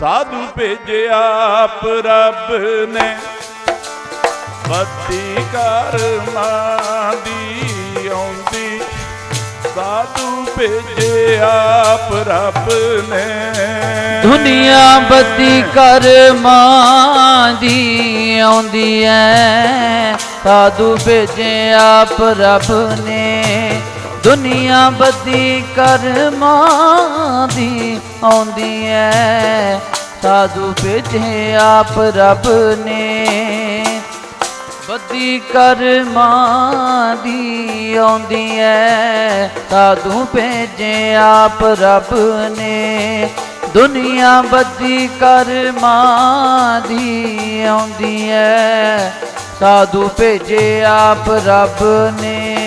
ਸਾਧੂ ਭੇਜਿਆ ਆਪ ਰੱਬ ਨੇ। ਬੱਤੀ ਕਰਮਾਂ ਦੀ ਆਉਂਦੀ। ਸਾਧੂ ਭੇਜੇ ਆਪ ਰੱਬ ਨੇ। ਦੁਨੀਆ ਬੱਦੀ ਕਰਮਾਂ ਦੀ ਆਉਂਦੀ ਐ। ਸਾਧੂ ਭੇਜੇ ਆਪ ਰੱਬ ਨੇ। ਦੁਨੀਆ ਬੱਦੀ ਕਰਮਾਂ ਦੀ ਆਉਂਦੀ ਐ। ਸਾਧੂ ਭੇਜੇ ਆਪ ਰੱਬ ਨੇ। ਬੱਦੀ ਕਰਮਾਂ ਦੀ ਆਉਂਦੀ ਐ। ਸਾਧੂ ਭੇਜੇ ਆਪ ਰੱਬ ਨੇ। ਦੁਨੀਆ ਬੱਦੀ ਕਰਮਾਂ ਦੀ ਆਉਂਦੀ ਐ। ਸਾਧੂ ਭੇਜੇ ਆਪ ਰੱਬ ਨੇ।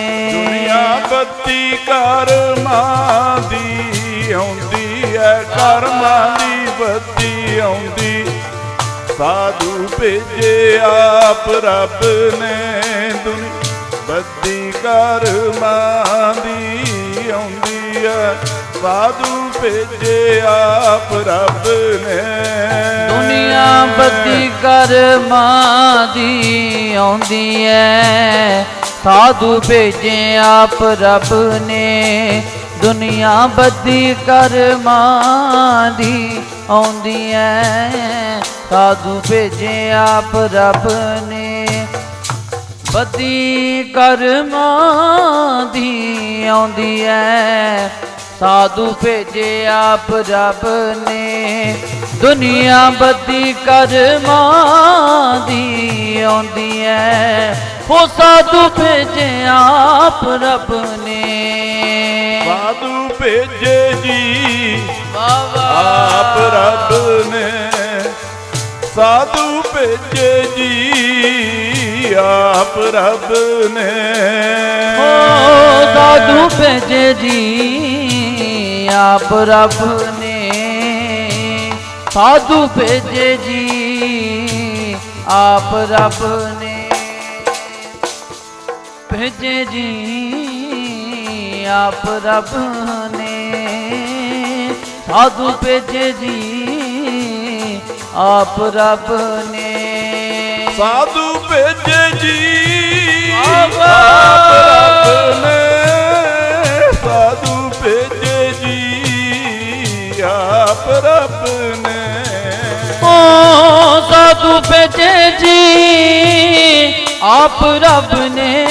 ਬੱਤੀ ਕਰਮਾਂ ਦੀ ਆਉਂਦੀ ਐ, ਕਰਮਾਂ ਦੀ ਬੱਤੀ ਆਉਂਦੀ। ਸਾਧੂ ਭੇਜੇ ਆਪ ਰੱਬ ਨੇ ਦੁਨੀ। ਬੱਤੀ ਕਰਮਾਂ ਦੀ ਆਉਂਦੀ ਐ, ਸਾਧੂ ਭੇਜੇ ਆਪ ਰੱਬ ਨੇ। ਦੁਨੀਆ ਬੱਦੀ ਕਰਮਾਂ ਦੀ ਆਉਂਦੀ ਐ ਸਾਧੂ ਭੇਜੇ ਆਪ ਰੱਬ ਨੇ, ਦੁਨੀਆ ਬੱਦੀ ਕਰਮਾਂ ਦੀ ਆਉਂਦੀ ਐ। ਸਾਧੂ ਭੇਜੇ ਆਪ ਰੱਬ ਨੇ ਬੱਦੀ ਕਰਮਾਂ ਦੀ ਆਉਂਦੀ ਐ। ਸਾਧੂ ਭੇਜੇ ਆਪ ਰੱਬ ਨੇ। ਦੁਨੀਆ ਬੱਦੀ ਕਰਮਾਂ ਦੀ ਆਉਂਦੀ ਐ। ਉਹ ਸਾਧੂ ਭੇਜੇ ਆਪ ਰੱਬ ਨੇ। ਸਾਧੂ ਭੇਜੇ ਜੀ ਵਾਹ ਆਪ ਰੱਬ ਨੇ। ਸਾਧੂ ਭੇਜੇ ਜੀ ਆਪ ਰੱਬ ਨੇ। ਓ ਸਾਧੂ ਭੇਜੇ ਜੀ ਆਪ ਰੱਬ ਨੇ ਸਾਧੂ ਭੇਜੇ ਜੀ। ਆਪ ਰੱਬ ਨੇ ਭੇਜੇ ਜੀ। ਆਪ ਰੱਬ ਨੇ ਸਾਧੂ ਭੇਜੇ ਜੀ। ਆਪ ਰੱਬ ਨੇ ਸਾਧੂ ਭੇਜੇ ਜੀ। ਆਪ ਆਪ ਰੱਬ ਨੇ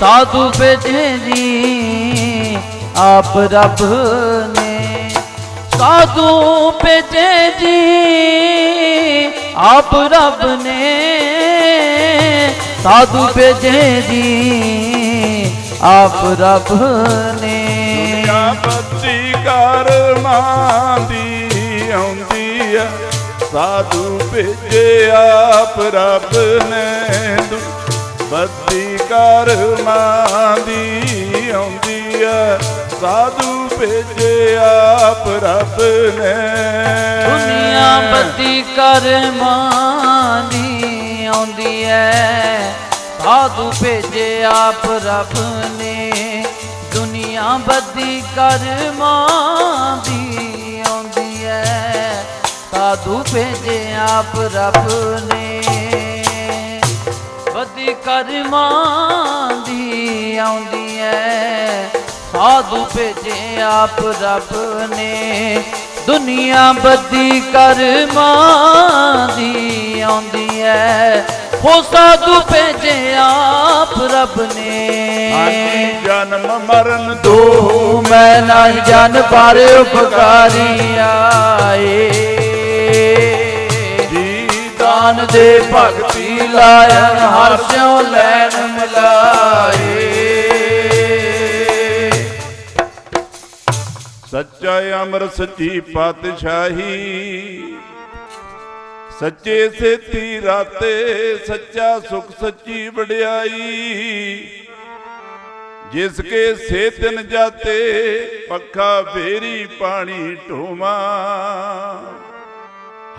ਸਾਧੂ ਭੇਜੇ ਜੀ। ਆਪ ਰੱਬ ਨੇ ਸਾਧੂ ਭੇਜੇ ਜੀ। ਆਪ ਰੱਬ ਨੇ ਸਾਧੂ ਭੇਜੇ ਜੀ। ਆਪ ਰੱਬ ਨੇ ਦੁਨੀਆ ਬੱਤੀ ਕਰਮਾਂ ਦੀ ਆਉਂਦੀ ਆ। ਸਾਧੂ ਭੇਜੇ ਆਪ ਰੱਬ ਨੇ ਦੁ- ਬੱਤੀ ਕਰਮਾਂ ਦੀ ਆਉਂਦੀ ਆ ਸਾਧੂ ਭੇਜਿਆ ਆਪ ਰੱਬ ਨੇ। ਦੁਨੀਆ ਬੱਦੀ ਕਰਮਾਂ ਦੀ ਆਉਂਦੀ ਐ। ਸਾਧੂ ਭੇਜੇ ਆਪ ਰੱਬ ਨੇ। ਦੁਨੀਆ ਬੱਦੀ ਕਰਮਾਂ ਸਾਧੂ ਭੇਜੇ ਆਪ ਰੱਬ ਨੇ ਬੱਦੀ ਕਰਮਾਂ ਦੀ ਆਉਂਦੀ ਐ ਸਾਧੂ ਭੇਜੇ ਆਪ ਰੱਬ ਨੇ ਦੁਨੀਆ ਬੱਦੀ ਕਰਮਾਂ ਦੀ ਆਉਂਦੀ ਐ ਹੋ ਸਾਧੂ ਭੇਜੇ ਆਪ ਰੱਬ ਨੇ ਜਨਮ ਮਰਨ ਤੂੰ ਦੋ ਮੈਂ ਨਹੀਂ ਜਨ ਪਰ ਉਪਕਾਰੀ ਆਏ। ਜੀ ਦੇ ਭਗਤੀ ਲਾਇਨ ਹਰ ਸਿਉ ਲੈਣ ਮਿਲਾਏ। ਸੱਚਾ ਅਮਰ ਸੱਚੀ ਪਾਤਸ਼ਾਹੀ, ਸੱਚੇ ਸੇਤੀ ਰਾਤੇ ਸੱਚਾ ਸੁਖ ਸੱਚੀ ਵਡਿਆਈ। ਜਿਸ ਕੇ ਸੇਤਨ ਜਾਤੇ ਪੱਖਾ ਫੇਰੀ ਪਾਣੀ ਢੋਵਾ।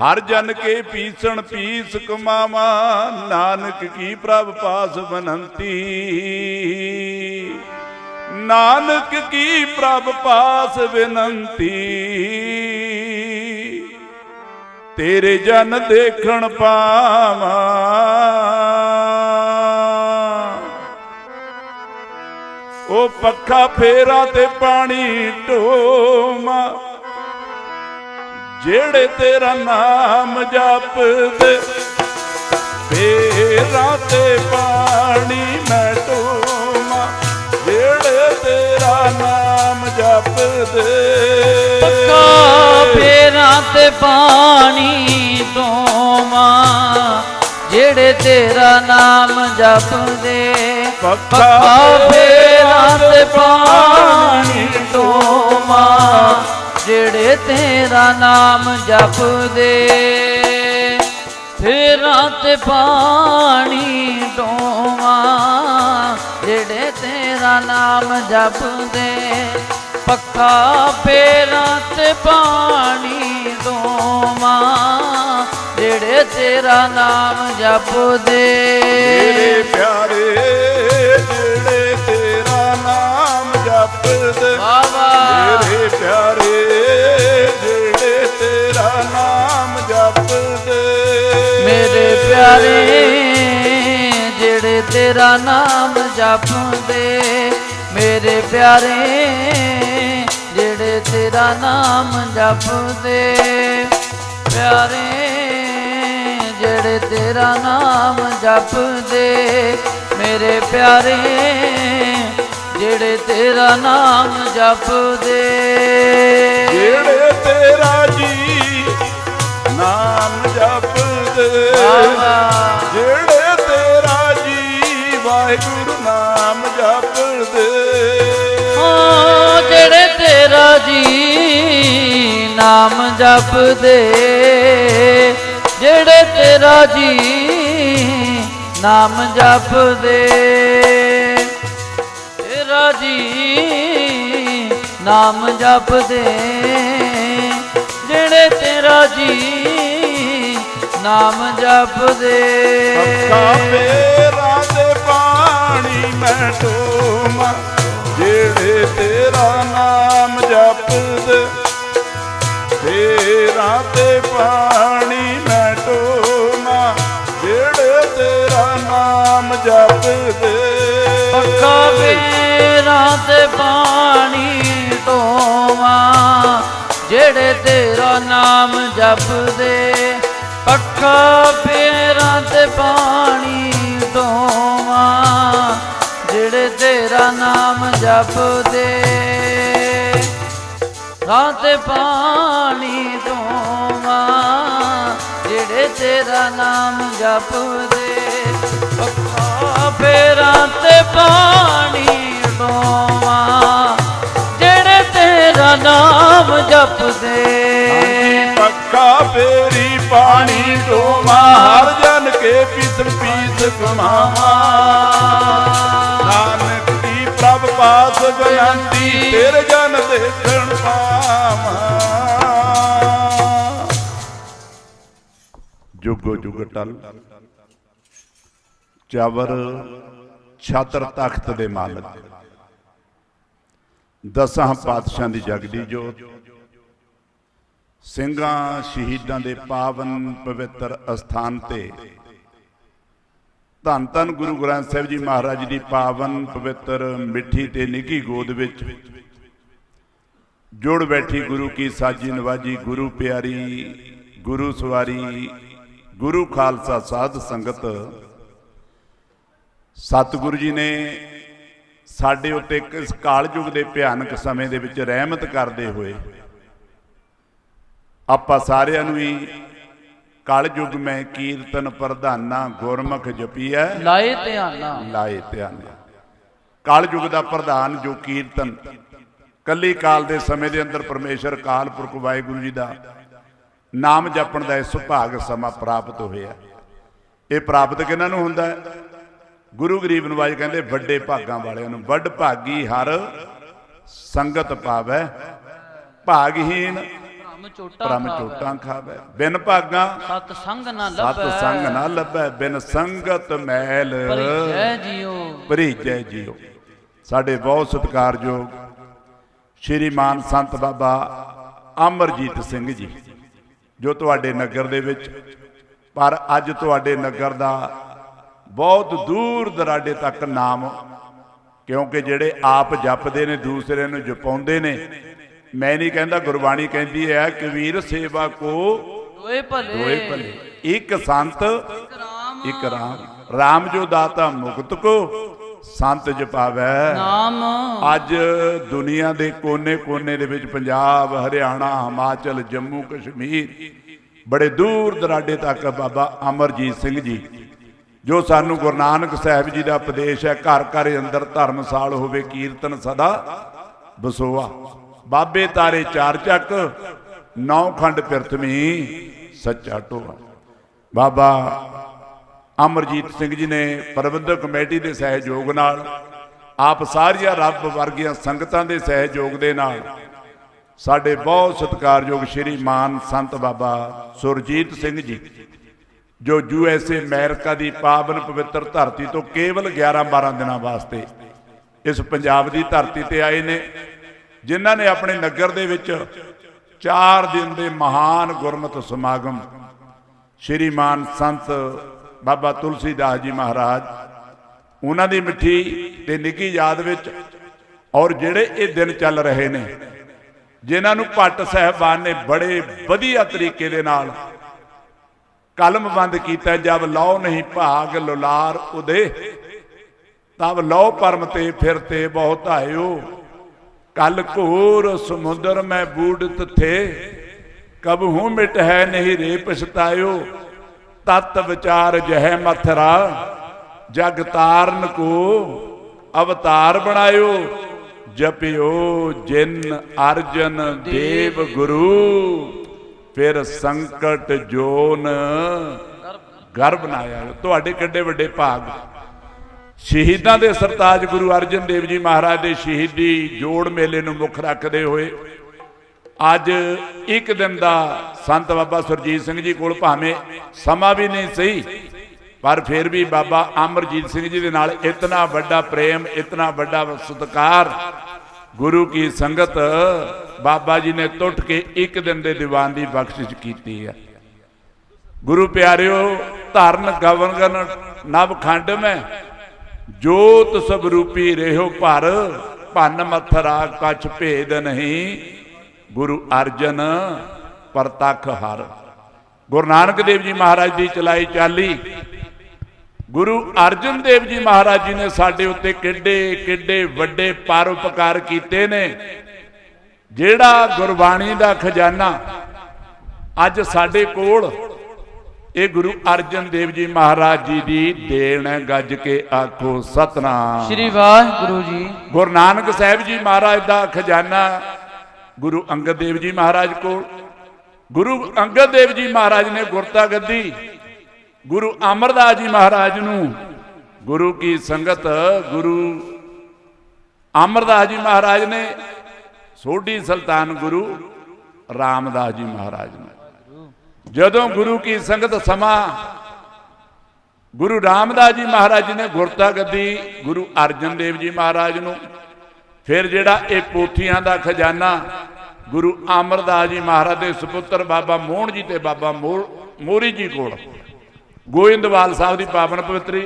ਹਰ ਜਨ ਕੇ ਪੀਸਣ ਪੀਸ ਕਮਾਵਾ, ਨਾਨਕ ਕੀ ਪ੍ਰਭ ਪਾਸ ਬਨੰਤੀ। ਨਾਨਕ ਕੀ ਪ੍ਰਭ ਪਾਸ ਬੇਨੰਤੀ। ਤੇਰੇ ਜਨ ਦੇਖਣ ਪਾਵਾਂ। ਉਹ ਪੱਖਾ ਫੇਰਾ ਤੇ ਪਾਣੀ ਢੋਮਾ ਜਿਹੜੇ ਤੇਰਾ ਨਾਮ ਜਪਦੇ ਫੇਰਾ ਤੇ ਪਾਣੀ ਮੈਂ ਢੋਮਾ ਜਿਹੜੇ ਤੇਰਾ ਨਾਮ ਜਪਦੇ ਪੱਕਾ ਫੇਰਾਂ ਤੇ ਪਾਣੀ ਦੋਵਾਂ ਜਿਹੜੇ ਤੇਰਾ ਨਾਮ ਜਪਦੇ ਪੱਕਾ ਫੇਰਾਂ ਤੇ ਪਾਣੀ ਦੋਵਾਂ ਜਿਹੜੇ ਤੇਰਾ ਨਾਮ ਜਪਦੇ, ਫੇਰਾਂ ਤੇ ਪਾਣੀ ਦੋਵਾਂ ਜਿਹੜੇ ਤੇਰਾ ਨਾਮ ਜਪਦੇ ਪੱਕਾ ਫੇਰਾਂ ਤੇ ਪਾਣੀ ਦੋਵਾਂ ਜਿਹੜੇ ਤੇਰਾ ਨਾਮ ਜਪਦੇ, ਮੇਰੇ ਪਿਆਰੇ, ਜਿਹੜੇ ਮੇਰੇ ਪਿਆਰੇ, ਜਿਹੜੇ ਤੇਰਾ ਨਾਮ ਜਪਦੇ। ਮੇਰੇ ਪਿਆਰੇ, ਜਿਹੜੇ ਤੇਰਾ ਨਾਮ ਜਪਦੇ। ਮੇਰੇ ਪਿਆਰੇ, ਜਿਹੜੇ ਤੇਰਾ ਨਾਮ ਜਪਦੇ। ਪਿਆਰੇ, ਜਿਹੜੇ ਤੇਰਾ ਨਾਮ ਜਪਦੇ। ਮੇਰੇ ਪਿਆਰੇ ਜਿਹੜੇ ਤੇਰਾ ਨਾਮ ਜਪਦੇ। ਜਿਹੜੇ ਤੇਰਾ ਜੀ ਨਾਮ ਜਪਦੇ। ਜਿਹੜੇ ਤੇਰਾ ਜੀ ਵਾਹਿਗੁਰੂ ਨਾਮ ਜਪਦੇ। ਓ ਜਿਹੜੇ ਤੇਰਾ ਜੀ ਨਾਮ ਜਪਦੇ। ਜਿਹੜੇ ਤੇਰਾ ਜੀ ਨਾਮ ਜਪਦੇ। ਤੇਰਾ ਜੀ ਨਾਮ ਜਪਦੇ। ਜਿਹੜੇ ਤੇਰਾ ਜੀ ਨਾਮ ਜਪਦੇ। ਅੱਖਾਂ ਮੇਰਾ ਦੇ ਪਾਣੀ ਮੈਂ ਢੋਮਾ ਜਿਹੜੇ ਤੇਰਾ ਨਾਮ ਜਪਦੇ। ਤੇਰਾ ਤੇ ਪਾਣੀ ਮੈਂ ਢੋਮਾ ਜਿਹੜੇ ਤੇਰਾ ਨਾਮ ਜਪਦੇ। ਪੱਕਾ ਵੇਰਾਂ ਤੇ ਪਾਣੀ ਢੋਵਾਂ ਜਿਹੜੇ ਤੇਰਾ ਨਾਮ ਜਪਦੇ। ਪੱਕਾ ਪੈਰਾਂ ਤੇ ਪਾਣੀ ਢੋਵਾਂ ਜਿਹੜੇ ਤੇਰਾ ਨਾਮ ਜਪਦੇ। ਰਾਹ ਤੇ ਪਾਣੀ ਢੋਵਾਂ ਜਿਹੜੇ ਤੇਰਾ ਨਾਮ ਜਪਦੇ। ਪੱਖਾ ਫੇਰਾਂ ਤੇ ਪਾਣੀ ਢੋਵਾਂ ਜਿਹੜੇ ਤੇਰਾ ਨਾਮ ਜਪਦੇ। ਪੱਕਾ ਫੇਰੀ ਪਾਣੀ ਢੋਮਾ ਹਰ ਜਨ ਕੇ ਪੀਤਰ ਪੀਤ ਕਮਾਵਾ ਨਾਨਕ ਦੀ ਪ੍ਰਭ ਪਾਸ ਬੇਨਤੀ ਤੇਰੇ ਜਨ ਦੇਖਣ ਪਾਵਾਂ। ਜੁਗੋ ਜੁਗ ਟਲ, ਚਾਵਰ ਛਾਤਰ ਤਖਤ ਦੇ ਮਾਲਕ। ਦਸਾਂ ਪਾਤਸ਼ਾਹਾਂ ਦੀ ਜਗਦੀ ਜੋਤ, ਸਿੰਘਾਂ ਸ਼ਹੀਦਾਂ ਦੇ ਪਾਵਨ ਪਵਿੱਤਰ ਅਸਥਾਨ ਤੇ। ਧੰਨ ਧੰਨ ਗੁਰੂ ਗ੍ਰੰਥ ਸਾਹਿਬ ਜੀ ਮਹਾਰਾਜ ਦੀ ਪਾਵਨ ਪਵਿੱਤਰ ਮਿੱਠੀ ਤੇ ਨਿੱਘੀ ਗੋਦ ਵਿੱਚ ਜੁੜ ਬੈਠੀ ਗੁਰੂ ਕੀ ਸਾਜੀ ਨਵਾਜੀ, ਗੁਰੂ ਪਿਆਰੀ, ਗੁਰੂ ਸਵਾਰੀ, ਗੁਰੂ ਖਾਲਸਾ ਸਾਧ ਸੰਗਤ। ਸਤਿਗੁਰੂ ਜੀ ਨੇ ਸਾਡੇ ਉੱਤੇ ਇਸ ਕਾਲਯੁਗ ਦੇ ਭਿਆਨਕ ਸਮੇਂ ਦੇ ਵਿੱਚ ਰਹਿਮਤ ਕਰਦੇ ਹੋਏ ਆਪਾਂ ਸਾਰਿਆਂ ਨੂੰ ਹੀ ਕਲਯੁਗ ਮੈਂ ਕੀਰਤਨ ਪ੍ਰਧਾਨਾ ਗੁਰਮੁਖ ਜਪੀਐ। ਲਾਏ ਧਿਆਨਾ। ਲਾਏ ਧਿਆਨ। ਕਲਯੁਗ ਦਾ ਪ੍ਰਧਾਨ ਜੋ ਕੀਰਤਨ ਕੱਲੀ ਕਾਲ ਦੇ ਸਮੇਂ ਦੇ ਅੰਦਰ ਪਰਮੇਸ਼ਰ ਕਾਲ ਪੁਰਖ ਵਾਹਿਗੁਰੂ ਜੀ ਦਾ ਨਾਮ ਜਪਣ ਦਾ ਇਹ ਸੁਭਾਗ ਸਮਾਂ ਪ੍ਰਾਪਤ ਹੋਇਆ। ਇਹ ਪ੍ਰਾਪਤ ਕਿਹਨਾਂ ਨੂੰ ਹੁੰਦਾ? ਹੈ ਗੁਰੂ ਗਰੀਬ ਨਵਾਜ ਕਹਿੰਦੇ ਵੱਡੇ ਭਾਗਾਂ ਵਾਲਿਆਂ ਨੂੰ ਵੱਡ ਭਾਗੀ ਹਰ ਸੰਗਤ ਪਾਵੈ ਭਾਗਹੀਨ ਭ੍ਰਮ ਚੋਟਾ ਖਾਵੈ। ਚੋਟਾਂ ਖਾਵੈ। ਬਿਨ ਭਾਗਾਂ ਸਤ ਸੰਗ ਨਾ ਸਤ ਲੱਭੈ ਸੰਗ ਨਾ ਲੱਭੈ ਬਿਨ ਸੰਗਤ ਮੈਲ ਪਰਿਜੈ ਜੀਓ ਭਰੀਜੈ ਜੀਓ ਸਾਡੇ ਬਹੁਤ ਸਤਿਕਾਰਯੋਗ ਸ਼੍ਰੀਮਾਨ ਸੰਤ ਬਾਬਾ ਅਮਰਜੀਤ ਸਿੰਘ ਜੀ ਜੋ ਤੁਹਾਡੇ ਨਗਰ ਦੇ ਵਿੱਚ ਪਰ ਅੱਜ ਤੁਹਾਡੇ ਨਗਰ ਦਾ ਬਹੁਤ ਦੂਰ ਦਰਾਡੇ ਤੱਕ ਨਾਮ ਕਿਉਂਕਿ ਜਿਹੜੇ ਆਪ ਜਪਦੇ ਨੇ ਦੂਸਰੇ ਨੂੰ ਜਪਾਉਂਦੇ ਨੇ। ਮੈਂ ਨਹੀਂ ਕਹਿੰਦਾ ਗੁਰਬਾਣੀ ਕਹਿੰਦੀ ਹੈ ਕਬੀਰ ਸੇਵਾ ਕੋ ਦੋਏ ਭਲੇ। ਦੋਏ ਭਲੇ। ਇੱਕ ਸੰਤ ਇੱਕ ਰਾਮ। ਰਾਮ ਜੋ ਦਾਤਾ ਮੁਕਤ ਕੋ ਸੰਤ ਜਪਾਵੈ। ਨਾਮ। ਅੱਜ ਦੁਨੀਆ ਦੇ ਕੋਨੇ-ਕੋਨੇ ਦੇ ਵਿੱਚ ਪੰਜਾਬ ਹਰਿਆਣਾ ਹਿਮਾਚਲ ਜੰਮੂ ਕਸ਼ਮੀਰ ਬੜੇ ਦੂਰ ਦਰਾਡੇ ਤੱਕ ਬਾਬਾ ਅਮਰਜੀਤ ਸਿੰਘ ਜੀ ਜੋ ਸਾਨੂੰ ਗੁਰੂ ਨਾਨਕ ਸਾਹਿਬ ਜੀ ਦਾ ਉਪਦੇਸ਼ ਹੈ, ਘਰ ਘਰ ਅੰਦਰ ਧਰਮਸਾਲ ਹੋਵੇ, ਕੀਰਤਨ ਸਦਾ ਬਸੋਆ। ਬਾਬੇ ਤਾਰੇ ਚਾਰ ਚੱਕ, ਨੌ ਖੰਡ ਪਿਰਥਮੀ, ਸੱਚਾ ਟੋਆ ਬਾਬਾ ਅਮਰਜੀਤ ਸਿੰਘ ਜੀ ਨੇ ਪ੍ਰਬੰਧਕ ਕਮੇਟੀ ਦੇ ਸਹਿਯੋਗ ਨਾਲ, ਆਪ ਸਾਰੀਆਂ ਰੱਬ ਵਰਗੀਆਂ ਸੰਗਤਾਂ ਦੇ ਸਹਿਯੋਗ ਦੇ ਨਾਲ, ਸਾਡੇ ਬਹੁਤ ਸਤਿਕਾਰਯੋਗ ਸ਼੍ਰੀ ਮਾਨ ਸੰਤ ਬਾਬਾ ਸੁਰਜੀਤ ਸਿੰਘ ਜੀ ਜੋ ਯੂ ਐਸ ਏ ਅਮਰੀਕਾ ਦੀ ਪਾਵਨ ਪਵਿੱਤਰ ਧਰਤੀ ਤੋਂ ਕੇਵਲ 11-12 ਦਿਨਾਂ ਵਾਸਤੇ ਇਸ ਪੰਜਾਬ ਦੀ ਧਰਤੀ ਤੇ ਆਏ ਨੇ, ਜਿਨ੍ਹਾਂ ਨੇ ਆਪਣੇ ਨਗਰ ਦੇ ਵਿੱਚ 4 ਦਿਨ ਦੇ ਮਹਾਨ ਗੁਰਮਤਿ ਸਮਾਗਮ, ਸ਼੍ਰੀਮਾਨ ਸੰਤ ਬਾਬਾ ਤੁਲਸੀਦਾਸ ਜੀ ਮਹਾਰਾਜ, ਉਹਨਾਂ ਦੀ ਮਿੱਠੀ ਤੇ ਨਿੱਘੀ ਯਾਦ ਵਿੱਚ ਔਰ ਜਿਹੜੇ ਇਹ ਦਿਨ ਚੱਲ ਰਹੇ ਨੇ, ਜਿਨ੍ਹਾਂ ਨੂੰ ਭੱਟ ਸਾਹਿਬਾਨ ਨੇ ਬੜੇ ਵਧੀਆ ਤਰੀਕੇ ਦੇ ਨਾਲ ਕਲਮ ਬੰਦ ਕੀਤਾ ਜਬ ਲਓ ਨਹੀਂ ਭਾਗ ਲੁਲਾਰ ਉਦੇ। ਤਬ ਲਓ ਪਰਮ ਤੇ ਫਿਰਤੇ ਬਹੁਤ ਆਇਓ। ਕਲ ਘੋਰ ਸਮੁੰਦਰ ਮੈਂ ਬੂੜਤ ਥੇ। ਕਬ ਹੂੰ ਮਿਟ ਹੈ ਨਹੀਂ ਰੇ ਪਛਤਾਇਓ। ਤਤ ਵਿਚਾਰ ਜਹ ਮਥਰਾ। ਜਗ ਤਾਰਨ ਕੋ ਅਵਤਾਰ ਬਣਾਇਓ। ਜਪਿਓ ਜਿਨ ਅਰਜਨ ਦੇਵ ਗੁਰੂ। ਫਿਰ ਸੰਕਟ ਜੋਨ ਗਰ ਬਣਾਇਆ ਤੁਹਾਡੇ ਕਿੱਡੇ ਵੱਡੇ ਭਾਗ। ਸ਼ਹੀਦਾਂ ਦੇ ਸਰਤਾਜ ਗੁਰੂ ਅਰਜਨ ਦੇਵ ਜੀ ਮਹਾਰਾਜ ਦੇ ਸ਼ਹੀਦੀ ਜੋੜ ਮੇਲੇ ਨੂੰ ਮੁੱਖ ਰੱਖਦੇ ਹੋਏ ਅੱਜ ਇੱਕ ਦਿਨ ਦਾ ਸੰਤ ਬਾਬਾ ਸੁਰਜੀਤ ਸਿੰਘ ਜੀ ਕੋਲ ਭਾਵੇਂ ਸਮਾਂ ਵੀ ਨਹੀਂ ਸਹੀ, ਪਰ ਫਿਰ ਵੀ ਬਾਬਾ ਅਮਰਜੀਤ ਸਿੰਘ ਜੀ ਦੇ ਨਾਲ ਇਤਨਾ ਵੱਡਾ ਪ੍ਰੇਮ, ਇਤਨਾ ਵੱਡਾ ਸਤਿਕਾਰ ਗੁਰੂ ਕੀ ਸੰਗਤ ਬਾਬਾ ਜੀ ਨੇ ਟੁੱਟ ਕੇ ਇੱਕ ਦਿਨ ਦੇ ਦੀਵਾਨ ਦੀ ਬਖਸ਼ਿਸ਼ ਕੀਤੀ ਹੈ। ਗੁਰੂ ਪਿਆਰਿਓ, ਧਰਨ ਗਵਨ ਨਵ ਖੰਡ ਮੈਂ, ਜੋਤ ਸਭ ਰੂਪੀ ਰਹਿਓ ਭਰ, ਭੰਨ ਮਥਰਾ ਕਛ ਭੇਦ ਨਹੀਂ। ਗੁਰੂ ਅਰਜਨ ਪ੍ਰਤਖ ਹਰ। ਗੁਰੂ ਨਾਨਕ ਦੇਵ ਜੀ ਮਹਾਰਾਜ ਦੀ ਚਲਾਈ ਚਾਲੀ ਗੁਰੂ ਅਰਜਨ ਦੇਵ ਜੀ ਮਹਾਰਾਜ ਜੀ ਨੇ ਸਾਡੇ ਉੱਤੇ ਕਿੱਡੇ ਕਿੱਡੇ ਵੱਡੇ ਪਰਉਪਕਾਰ ਕੀਤੇ ਨੇ। ਜਿਹੜਾ ਗੁਰਬਾਣੀ ਦਾ ਖਜ਼ਾਨਾ ਅੱਜ ਸਾਡੇ ਕੋਲ ਇਹ ਗੁਰੂ ਅਰਜਨ ਦੇਵ ਜੀ ਮਹਾਰਾਜ ਜੀ ਦੀ ਦੇਣ ਗੱਜ ਕੇ ਆਖੋ ਸਤਨਾਮ। ਸ਼੍ਰੀ ਵਾਹਿਗੁਰੂ ਜੀ। ਗੁਰੂ ਨਾਨਕ ਸਾਹਿਬ ਜੀ ਮਹਾਰਾਜ ਦਾ ਖਜ਼ਾਨਾ ਗੁਰੂ ਅੰਗਦ ਦੇਵ ਜੀ ਮਹਾਰਾਜ ਕੋਲ। ਗੁਰੂ ਅੰਗਦ ਦੇਵ ਜੀ ਮਹਾਰਾਜ ਨੇ ਗੁਰਤਾ ਗੱਦੀ। ਗੁਰੂ ਅਮਰਦਾਸ ਜੀ ਮਹਾਰਾਜ ਨੂੰ, ਗੁਰੂ ਕੀ ਸੰਗਤ, ਗੁਰੂ ਅਮਰਦਾਸ ਜੀ ਮਹਾਰਾਜ ਨੇ, ਸੋਢੀ ਸੁਲਤਾਨ ਗੁਰੂ ਰਾਮਦਾਸ ਜੀ ਮਹਾਰਾਜ ਨੇ। ਜਦੋਂ ਗੁਰੂ ਕੀ ਸੰਗਤ ਸਮਾਂ, ਗੁਰੂ ਰਾਮਦਾਸ ਜੀ ਮਹਾਰਾਜ ਜੀ ਨੇ ਗੁਰਤਾ ਗੱਦੀ ਗੁਰੂ ਅਰਜਨ ਦੇਵ ਜੀ ਮਹਾਰਾਜ ਨੂੰ, ਫਿਰ ਜਿਹੜਾ ਇਹ ਪੋਥੀਆਂ ਦਾ ਖਜ਼ਾਨਾ ਗੁਰੂ ਅਮਰਦਾਸ ਜੀ ਮਹਾਰਾਜ ਦੇ ਸੁਪੁੱਤਰ ਬਾਬਾ ਮੋਹਨ ਜੀ ਤੇ ਬਾਬਾ ਮੋਹਰੀ ਜੀ ਕੋਲ ਗੋਇੰਦਵਾਲ ਸਾਹਿਬ ਦੀ ਪਾਵਨ ਪਵਿੱਤਰੀ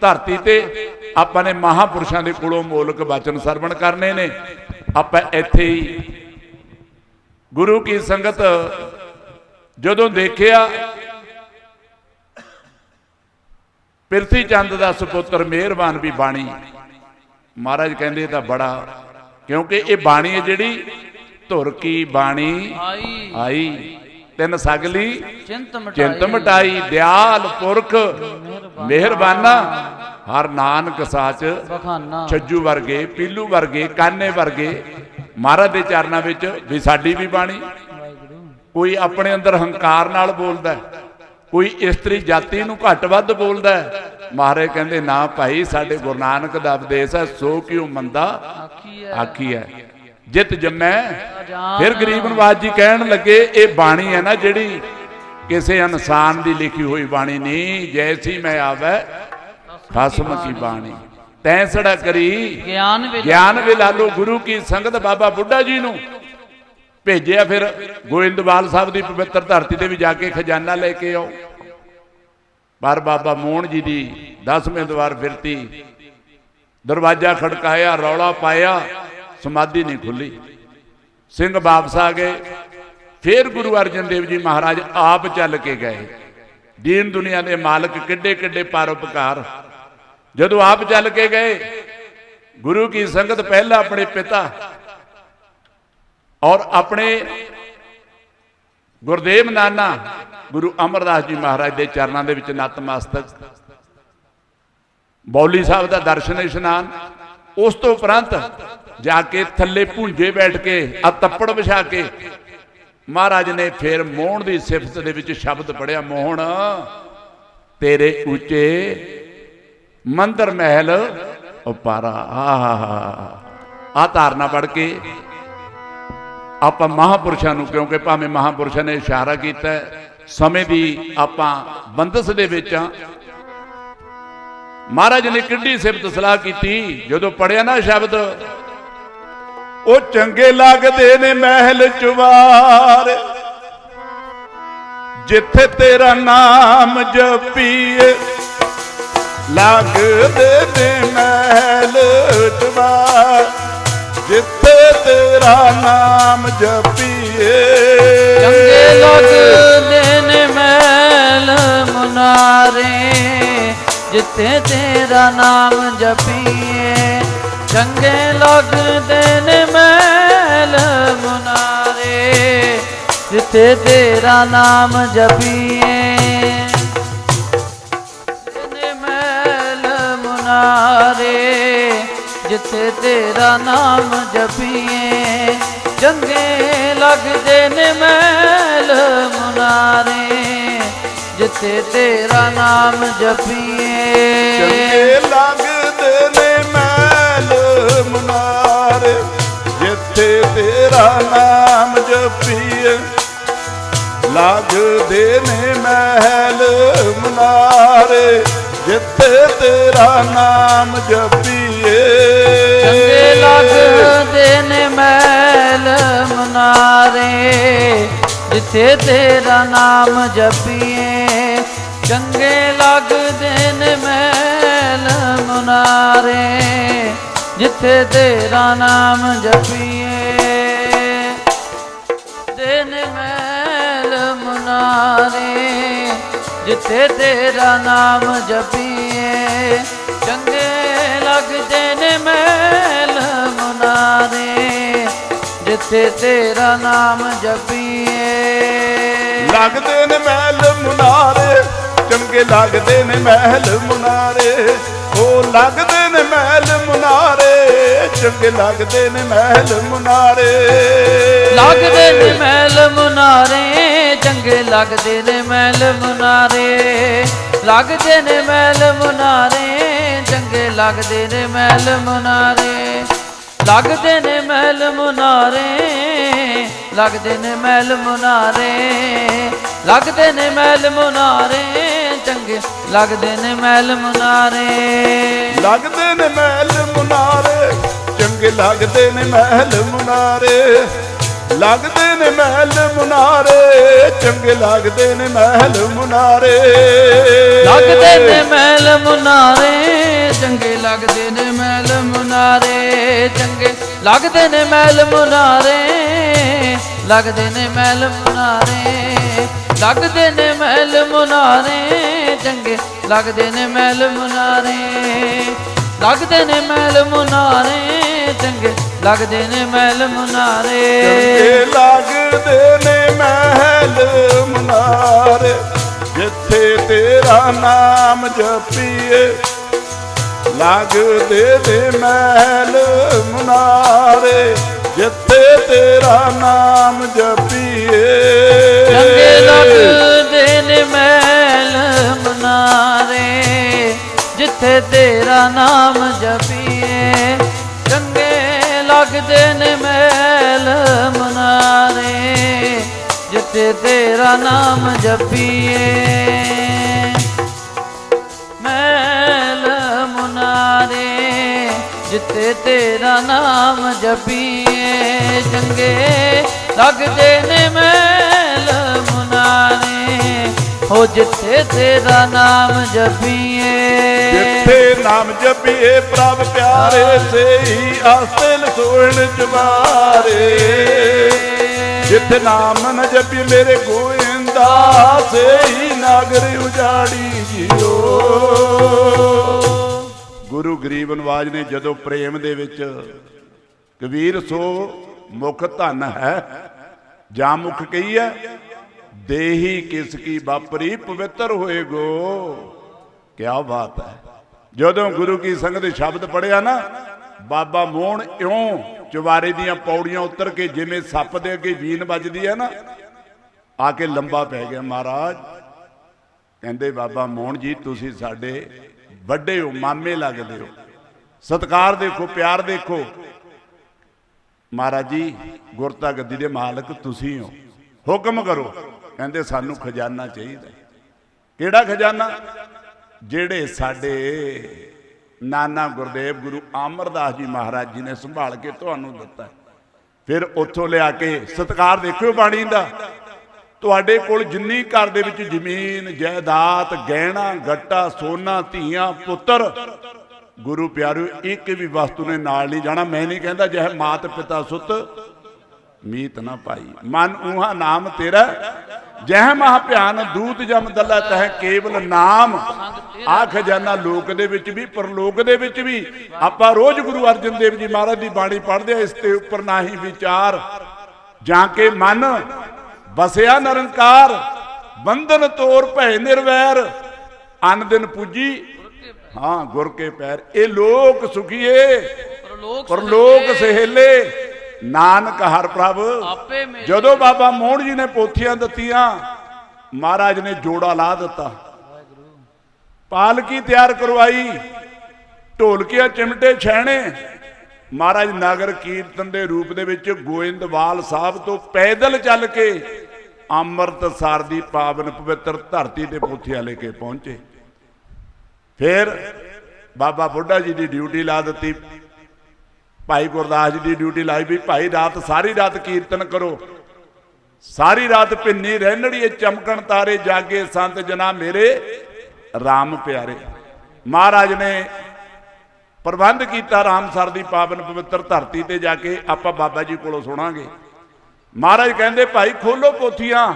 ਧਰਤੀ ਤੇ ਆਪਾਂ ਨੇ ਮਹਾਪੁਰਸ਼ਾਂ ਦੇ ਕੋਲੋਂ ਮੋਲਕ ਬਚਨ ਸਰਵਣ ਕਰਨੇ ਨੇ। ਆਪਾਂ ਇੱਥੇ ਹੀ ਗੁਰੂ ਕੀ ਸੰਗਤ ਜਦੋਂ ਦੇਖਿਆ ਪਿਰਥੀ ਚੰਦ ਦਾ ਸੁਪੁੱਤਰ ਮਿਹਰਬਾਨ ਵੀ ਬਾਣੀ। ਮਹਾਰਾਜ ਕਹਿੰਦੇ ਤਾਂ ਬੜਾ ਕਿਉਂਕਿ ਇਹ ਬਾਣੀ ਹੈ ਜਿਹੜੀ ਧੁਰ ਕੀ ਬਾਣੀ ਆਈ। ਤਿੰਨ ਸਗਲੀ ਚਿੰਤ ਮਟਾਈ ਚਿੰਤ ਮਟਾਈ ਦਿਆਲ ਪੁਰਖ ਮਿਹਰਬਾਨਾ। ਹਰ ਨਾਨਕ ਸਾਚ ਛੱਜੂ ਵਰਗੇ ਪੀਲੂ ਵਰਗੇ ਕਾਨੇ ਵਰਗੇ ਮਹਾਰਾਜ ਦੇ ਚਰਨਾਂ ਵਿੱਚ ਵੀ ਸਾਡੀ ਵੀ ਬਾਣੀ। ਕੋਈ ਆਪਣੇ ਅੰਦਰ ਹੰਕਾਰ ਨਾਲ ਬੋਲਦਾ ਕੋਈ ਇਸਤਰੀ ਜਾਤੀ ਨੂੰ ਘੱਟ ਵੱਧ ਬੋਲਦਾ। ਮਹਾਰਾਜ ਕਹਿੰਦੇ ਨਾ ਭਾਈ ਸਾਡੇ ਗੁਰੂ ਨਾਨਕ ਦਾ ਉਪਦੇਸ਼ ਹੈ ਸੋ ਕਿਉ ਮੰਦਾ? ਆਖੀ ਹੈ ਜਿਤ ਜੰਮੈ। ਫਿਰ ਗਰੀਬ ਨਵਾਜ ਜੀ ਕਹਿਣ ਲੱਗੇ ਇਹ ਬਾਣੀ ਹੈ ਨਾ ਜਿਹੜੀ ਕਿਸੇ ਇਨਸਾਨ ਦੀ ਲਿਖੀ ਹੋਈ ਬਾਣੀ ਨਹੀਂ ਜੈਸੀ ਮੈਂ ਆਵੈ ਖਸਮ ਕੀ ਬਾਣੀ। ਤੈਸੜਾ ਕਰੀ ਗਿਆਨ ਵਿੱਚ ਗਿਆਨ ਵਿਲਾਲੋ ਗੁਰੂ ਕੀ ਸੰਗਤ ਬਾਬਾ ਬੁੱਢਾ ਜੀ ਨੂੰ। ਭੇਜਿਆ ਫਿਰ ਗੋਇੰਦਵਾਲ ਸਾਹਿਬ ਦੀ ਪਵਿੱਤਰ ਧਰਤੀ ਤੇ ਵੀ ਜਾ ਕੇ ਖਜ਼ਾਨਾ ਲੈ ਕੇ ਆਓ। ਪਰ ਬਾਬਾ ਮੋਹਨ ਜੀ ਦੀ 10ਵੇਂ ਦਵਾਰ ਫਿਰਤੀ। ਦਰਵਾਜ਼ਾ ਖੜਕਾਇਆ ਰੌਲਾ ਪਾਇਆ। ਸਮਾਧੀ ਨਹੀਂ ਖੁੱਲੀ। ਸਿੰਘ ਵਾਪਸ ਆ ਗਏ। ਫਿਰ ਗੁਰੂ ਅਰਜਨ ਦੇਵ ਜੀ ਮਹਾਰਾਜ ਆਪ ਚੱਲ ਕੇ ਗਏ। ਦੀਨ ਦੁਨੀਆ ਦੇ ਮਾਲਕ ਕਿੱਡੇ ਕਿੱਡੇ ਪਰਉਪਕਾਰ। ਜਦੋਂ ਆਪ ਚੱਲ ਕੇ ਗਏ, ਗੁਰੂ ਕੀ ਸੰਗਤ ਪਹਿਲਾਂ ਆਪਣੇ ਪਿਤਾ ਔਰ ਆਪਣੇ ਗੁਰਦੇਵ ਨਾਨਾ ਗੁਰੂ ਅਮਰਦਾਸ ਜੀ ਮਹਾਰਾਜ ਦੇ ਚਰਨਾਂ ਦੇ ਵਿੱਚ ਨਤਮਸਤਕ ਬੌਲੀ ਸਾਹਿਬ ਦਾ ਦਰਸ਼ਨ ਇਸ਼ਨਾਨ, ਉਸ ਤੋਂ ਉਪਰੰਤ ਜਾ ਕੇ ਥੱਲੇ ਭੁੰਜੇ ਬੈਠ ਕੇ, ਆ ਤੱਪੜ ਵਿਛਾ ਕੇ। ਮਹਾਰਾਜ ਨੇ ਫਿਰ ਮੋਹਣ ਦੀ ਸਿਫਤ ਦੇ ਵਿੱਚ ਸ਼ਬਦ ਪੜਿਆ ਮੋਹਣ, ਤੇਰੇ ਉੱਚੇ ਮੰਦਰ ਮਹਿਲ ਉਪਾਰਾ ਆਹਾ ਆ ਧਾਰਨਾ ਪੜ ਕੇ ਆਪਾਂ ਮਹਾਪੁਰਸ਼ਾਂ ਨੂੰ, ਕਿਉਂਕਿ ਭਾਵੇਂ ਮਹਾਪੁਰਸ਼ਾਂ ਨੇ ਇਸ਼ਾਰਾ ਕੀਤਾ, ਸਮੇਂ ਦੀ ਆਪਾਂ ਬੰਦਸ ਦੇ ਵਿੱਚ ਆ ਮਹਾਰਾਜ ਨੇ ਕਿੱਡੀ ਸਿਫਤ ਸਲਾਹ ਕੀਤੀ, ਜਦੋਂ ਪੜਿਆ ਨਾ ਸ਼ਬਦ ਉਹ ਚੰਗੇ ਲੱਗਦੇ ਨੇ ਮਹਿਲ ਚਵਾਰ। ਜਿੱਥੇ ਤੇਰਾ ਨਾਮ ਜਪੀਏ, ਲੱਗਦੇ ਨੇ ਮਹਿਲ ਚਵਾਰ। ਜਿੱਥੇ ਤੇਰਾ ਨਾਮ ਜਪੀਏ। ਚੰਗੇ ਲੱਗਦੇ ਨੇ ਮਹਿਲ ਮੁਨਾਰੇ, ਜਿੱਥੇ ਤੇਰਾ ਨਾਮ ਜਪੀਏ। ਚੰਗੇ ਲੱਗਦੇ ਨੇ ਮਹਿਲ ਮੁਨਾਰੇ, ਜਿੱਥੇ ਤੇਰਾ ਨਾਮ ਜਪੀਏ। ਨੇ ਮੈਲ ਮੁਨਾਰੇ, ਜਿੱਥੇ ਤੇਰਾ ਨਾਮ ਜਪੀਏ। ਚੰਗੇ ਲੱਗਦੇ ਨੇ ਮੈਲ ਮੁਨਾਰੇ, ਜਿੱਥੇ ਤੇਰਾ ਨਾਮ ਜਪੀਏ। ਚੰਗੇ ਲੱਗਦੇ ਲੱਗਦੇ ਨੇ ਮਹਿਲ ਮੁਨਾਰੇ, ਜਿੱਥੇ ਤੇਰਾ ਨਾਮ ਜਪੀਏ। ਚੰਗੇ ਲੱਗਦੇ ਨੇ ਮਹਿਲ ਮੁਨਾਰੇ, ਜਿੱਥੇ ਤੇਰਾ ਨਾਮ ਜਪੀਏ। ਚੰਗੇ ਲੱਗਦੇ ਨੇ ਮਹਿਲ ਮੁਨਾਰੇ, ਜਿੱਥੇ ਤੇਰਾ ਨਾਮ ਜਪੀਏ। ਮੁਨਾਰੇ ਜਿੱਥੇ ਤੇਰਾ ਨਾਮ ਜਪੀਏ। ਚੰਗੇ ਲੱਗਦੇ ਨੇ ਮਹਿਲ ਮੁਨਾਰੇ ਜਿੱਥੇ ਤੇਰਾ ਨਾਮ ਜਪੀਏ। ਲੱਗਦੇ ਨੇ ਮਹਿਲ ਮੁਨਾਰੇ ਚੰਗੇ ਲੱਗਦੇ ਨੇ ਮਹਿਲ ਮੁਨਾਰੇ ਉਹ ਲੱਗਦੇ ਨੇ ਮਹਿਲ ਮੁਨਾਰੇ ਚੰਗੇ ਲੱਗਦੇ ਨੇ ਮਹਿਲ ਮੁਨਾਰੇ ਲੱਗਦੇ ਨੇ ਮਹਿਲ ਮੁਨਾਰੇ ਚੰਗੇ ਲੱਗਦੇ ਨੇ ਮਹਿਲ ਮੁਨਾਰੇ। ਲੱਗਦੇ ਨੇ ਮਹਿਲ ਮੁਨਾਰੇ, ਚੰਗੇ ਲੱਗਦੇ ਨੇ ਮਹਿਲ ਮੁਨਾਰੇ। ਲੱਗਦੇ ਨੇ ਮਹਿਲ ਮੁਨਾਰੇ, ਲੱਗਦੇ ਨੇ ਮਹਿਲ ਮੁਨਾਰੇ। ਲੱਗਦੇ ਨੇ ਮਹਿਲ ਮੁਨਾਰੇ, ਚੰਗੇ ਲੱਗਦੇ ਨੇ ਮਹਿਲ ਮੁਨਾਰੇ। ਲੱਗਦੇ ਨੇ ਮਹਿਲ ਮੁਨਾਰੇ, ਚੰਗੇ ਲੱਗਦੇ ਨੇ ਮਹਿਲ ਮੁਨਾਰੇ। ਲੱਗਦੇ ਨੇ ਮਹਿਲ ਮੁਨਾਰੇ, ਚੰਗੇ ਲੱਗਦੇ ਨੇ ਮਹਿਲ ਮੁਨਾਰੇ। ਲੱਗਦੇ ਨੇ ਮਹਿਲ ਮੁਨਾਰੇ, ਚੰਗੇ ਲੱਗਦੇ ਨੇ ਮਹਿਲ ਮੁਨਾਰੇ, ਚੰਗੇ ਲੱਗਦੇ ਨੇ ਮਹਿਲ ਮੁਨਾਰੇ, ਲੱਗਦੇ ਨੇ ਮਹਿਲ ਮੁਨਾਰੇ, ਲੱਗਦੇ ਨੇ ਮਹਿਲ ਮੁਨਾਰੇ, ਚੰਗੇ ਲੱਗਦੇ ਨੇ ਮਹਿਲ ਮੁਨਾਰੇ, ਲੱਗਦੇ ਨੇ ਮਹਿਲ ਮੁਨਾਰੇ, ਚੰਗੇ ਲੱਗਦੇ ਨੇ ਮਹਿਲ ਮੁਨਾਰੇ। ਚੰਗੇ ਲੱਗਦੇ ਨੇ ਮਹਿਲ ਮੁਨਾਰੇ ਜਿੱਥੇ ਤੇਰਾ ਨਾਮ ਜਪੀਏ। ਲੱਗਦੇ ਨੇ ਮਹਿਲ ਮੁਨਾਰੇ ਜਿੱਥੇ ਤੇਰਾ ਨਾਮ ਜਪੀਏ। ਚੰਗੇ ਲੱਗਦੇ ਨੇ ਮਹਿਲ ਮਨਾਰੇ ਜਿੱਥੇ ਤੇਰਾ ਨਾਮ ਜਪੀਏ। ਚੰਗੇ ਲੱਗਦੇ ਮਨਾਰੇ ਜਿੱਥੇ ਤੇਰਾ ਨਾਮ ਜਪੀਏ। ਮੈਲ ਮੁਨਾਰੇ ਜਿੱਥੇ ਤੇਰਾ ਨਾਮ ਜਪੀਏ। ਚੰਗੇ ਲੱਗਦੇ ਨੇ ਮੈਂ ਹੋ ਜਿੱਥੇ ਤੇਰਾ ਨਾਮ ਜਪੀਏ। ਜਿੱਥੇ ਨਾਮ ਜਪੀਏ, ਪ੍ਰਭ ਪਿਆਰੇ ਸੇਈ ਆਸਤਲ ਸੋਹਣ ਜਵਾਰੇ ਜਿੱਥੇ ਨਾਮ ਨ ਜਪੀ ਮੇਰੇ ਗੋਇੰਦਾ ਸੇਈ ਨਾਗਰ ਉਜਾੜੀ ਜਿਓ। ਗੁਰੂ ਗਰੀਬ ਨਵਾਜ ਨੇ ਜਦੋਂ ਪ੍ਰੇਮ ਦੇ ਵਿੱਚ, ਕਬੀਰ ਸੋ ਮੁਖ ਧਨ ਹੈ, ਜਾਂ ਮੁਖ ਕਹੀ ਹੈ ਦੇਹੀ ਕਿਸ ਕੀ ਬਾਪਰੀ ਪਵਿੱਤਰ ਹੋਏ ਗੋ ਕਿਆ ਬਾਤ ਹੈ। ਜਦੋਂ ਗੁਰੂ ਕੀ ਸੰਗਤ ਦੇ ਸ਼ਬਦ ਪੜਿਆ ਨਾ, ਬਾਬਾ ਮੋਹਣ ਇਉਂ ਚੁਬਾਰੇ ਦੀਆਂ ਪੌੜੀਆਂ ਉਤਰ ਕੇ ਜਿਵੇਂ ਸੱਪ ਦੇ ਅੱਗੇ ਵੀਨ ਵੱਜਦੀ ਹੈ ਨਾ, ਆ ਕੇ ਲੰਬਾ ਪੈ ਗਿਆ ਮਹਾਰਾਜ। ਕਹਿੰਦੇ, ਬਾਬਾ ਮੋਹਣ ਜੀ, ਤੁਸੀਂ ਸਾਡੇ ਵੱਡੇ ਹੋ, ਮਾਮੇ ਲੱਗਦੇ ਹੋ। ਸਤਕਾਰ ਦੇਖੋ, ਪਿਆਰ ਦੇਖੋ। ਮਹਾਰਾਜ ਜੀ ਗੁਰਤਾ ਗੱਦੀ ਦੇ ਮਾਲਕ ਤੁਸੀਂ ਹੋ। ਹੁਕਮ ਕਰੋ। ਕਹਿੰਦੇ ਸਾਨੂੰ ਖਜ਼ਾਨਾ ਚਾਹੀਦਾ। ਕਿਹੜਾ ਖਜ਼ਾਨਾ? ਜਿਹੜੇ ਸਾਡੇ ਨਾਨਾ ਗੁਰਦੇਵ ਗੁਰੂ ਅਮਰਦਾਸ ਜੀ ਮਹਾਰਾਜ ਜੀ ਨੇ ਸੰਭਾਲ ਕੇ ਤੁਹਾਨੂੰ ਦਿੱਤਾ। ਫਿਰ ਉੱਥੋਂ ਲਿਆ ਕੇ ਸਤਕਾਰ ਦੇਖਿਓ ਬਾਣੀ ਦਾ। ਤੁਹਾਡੇ ਕੋਲ ਜਿੰਨੀ ਘਰ ਦੇ ਵਿੱਚ ਜ਼ਮੀਨ ਜਾਇਦਾਦ ਗਹਿਣਾ, ਗੱਟਾ, ਸੋਨਾ, ਧੀਆਂ, ਪੁੱਤਰ, ਗੁਰੂ ਪਿਆਰਿਓ, ਇੱਕ ਵੀ ਵਸਤੂ ਨੇ ਨਾਲ ਨਹੀਂ ਜਾਣਾ। ਮੈਂ ਨਹੀਂ ਕਹਿੰਦਾ ਜਹ ਮਾਤ ਪਿਤਾ ਸੁੱਤ ਮੀਤ ਨਾ ਪਾਈ। ਮਨ ਉਹਾ ਨਾਮ ਤੇਰਾ ਜਹ ਮਹਾ ਭਿਆਨ ਦੂਤ ਜਮ ਦਲਾ ਤਹ ਕੇਵਲ ਨਾਮ। ਆ ਖਜ਼ਾਨਾ ਲੋਕ ਦੇ ਵਿੱਚ ਵੀ ਪਰਲੋਕ ਦੇ ਵਿੱਚ ਵੀ। ਆਪਾਂ ਰੋਜ਼ ਗੁਰੂ ਅਰਜਨ ਦੇਵ ਜੀ ਮਹਾਰਾਜ ਦੀ ਬਾਣੀ ਪੜ੍ਹਦੇ ਆ ਇਸ ਤੇ ਉੱਪਰ ਨਾਹੀ ਵਿਚਾਰ। ਜਾਂ ਕੇ ਮਨ ਬਸਿਆ ਨਿਰੰਕਾਰ ਬੰਧਨ ਤੋਰ ਭੈ ਨਿਰਵੈਰ। ਅਨ ਦਿਨ ਪੂਜੀ ਹਾਂ ਗੁਰ ਕੇ ਪੈਰ। ਇਹ ਲੋਕ ਸੁਖੀਏ ਪਰਲੋਕ ਪਰਲੋਕ ਸਹੇਲੇ। ਨਾਨਕ ਹਰ ਪ੍ਰਭ ਆਪੇ ਮੇਰੇ ਜਦੋਂ ਬਾਬਾ ਮੋਹਨ ਜੀ ਨੇ ਪੋਥੀਆਂ ਦਿੱਤੀਆਂ ਮਹਾਰਾਜ ਨੇ ਜੋੜਾ ਲਾ ਦਿੱਤਾ। ਪਾਲਕੀ ਤਿਆਰ ਕਰਵਾਈ ਢੋਲਕੀਆਂ ਚਿਮਟੇ ਛੈਣੇ ਮਹਾਰਾਜ ਨਗਰ ਕੀਰਤਨ ਦੇ ਰੂਪ ਦੇ ਵਿੱਚ ਗੋਇੰਦਵਾਲ ਸਾਹਿਬ ਤੋਂ ਪੈਦਲ ਚੱਲ ਕੇ ਅੰਮ੍ਰਿਤਸਰ ਦੀ ਪਾਵਨ ਪਵਿੱਤਰ ਧਰਤੀ ਤੇ ਪੋਥੀਆਂ ਲੈ ਕੇ ਪਹੁੰਚੇ। ਫਿਰ ਬਾਬਾ ਬੁੱਢਾ ਜੀ ਦੀ ਡਿਊਟੀ ਲਾ ਦਿੱਤੀ। ਭਾਈ ਗੁਰਦਾਸ ਜੀ ਦੀ ਡਿਊਟੀ ਲਾਈ ਵੀ ਭਾਈ ਰਾਤ ਸਾਰੀ ਰਾਤ ਕੀਰਤਨ ਕਰੋ। ਸਾਰੀ ਰਾਤ ਪਿੰਨੀ ਰਹਿਣੜੀਏ ਚਮਕਣ ਤਾਰੇ ਜਾਗੇ ਸੰਤ ਜਨਾ ਮੇਰੇ RAM ਪਿਆਰੇ। ਮਹਾਰਾਜ ਨੇ ਪ੍ਰਬੰਧ ਕੀਤਾ ਰਾਮਸਰ ਦੀ ਪਾਵਨ ਪਵਿੱਤਰ ਧਰਤੀ ਤੇ ਜਾ ਕੇ ਆਪਾਂ ਬਾਬਾ ਜੀ ਕੋਲੋਂ ਸੁਣਾਂਗੇ। ਮਹਾਰਾਜ ਕਹਿੰਦੇ ਭਾਈ ਖੋਲੋ ਪੋਥੀਆਂ।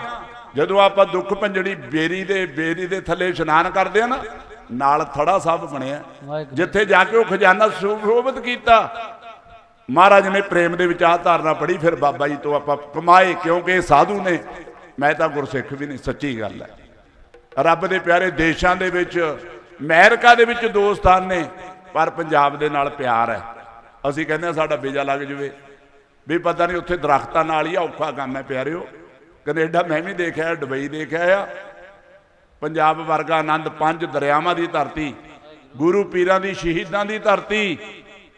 ਜਦੋਂ ਆਪਾਂ ਦੁੱਖ ਪੰਜੜੀ ਬੇਰੀ ਦੇ ਬੇਰੀ ਦੇ ਥੱਲੇ ਇਸ਼ਨਾਨ ਕਰਦੇ ਆ ਨਾ ਨਾਲ ਥੜਾ ਸਾਹਿਬ ਬਣਿਆ। ਜਿੱਥੇ ਜਾ ਕੇ ਉਹ ਖਜ਼ਾਨਾ ਸੁਸ਼ੋਭਿਤ ਕੀਤਾ ਮਹਾਰਾਜ ਨੇ ਪ੍ਰੇਮ ਦੇ ਵਿੱਚ ਆਹ ਧਾਰਨਾ ਪੜੀ ਫਿਰ ਬਾਬਾ ਜੀ ਤੋਂ ਆਪਾਂ ਕਮਾਏ ਕਿਉਂਕਿ ਇਹ ਸਾਧੂ ਨੇ। ਮੈਂ ਤਾਂ ਗੁਰਸਿੱਖ ਵੀ ਨਹੀਂ, ਸੱਚੀ ਗੱਲ ਹੈ। ਰੱਬ ਦੇ ਪਿਆਰੇ ਦੇਸ਼ਾਂ ਦੇ ਵਿੱਚ, ਅਮਰੀਕਾ ਦੇ ਵਿੱਚ ਦੋ ਸਥਾਨ ਨੇ, ਪਰ ਪੰਜਾਬ ਦੇ ਨਾਲ ਪਿਆਰ ਹੈ। ਅਸੀਂ ਕਹਿੰਦੇ ਹਾਂ ਸਾਡਾ ਵੀਜ਼ਾ ਲੱਗ ਜਵੇ। ਵੀ ਪਤਾ ਨਹੀਂ ਉੱਥੇ ਦਰਖਤਾਂ ਨਾਲ ਹੀ ਔਖਾ ਕੰਮ ਹੈ ਪਿਆਰਿਓ। ਕੈਨੇਡਾ ਮੈਂ ਵੀ ਦੇਖਿਆ, ਦੁਬਈ ਦੇਖਿਆ ਆ। ਪੰਜਾਬ ਵਰਗਾ ਆਨੰਦ, ਪੰਜ ਦਰਿਆਵਾਂ ਦੀ ਧਰਤੀ, ਗੁਰੂ ਪੀਰਾਂ ਦੀ ਸ਼ਹੀਦਾਂ ਦੀ ਧਰਤੀ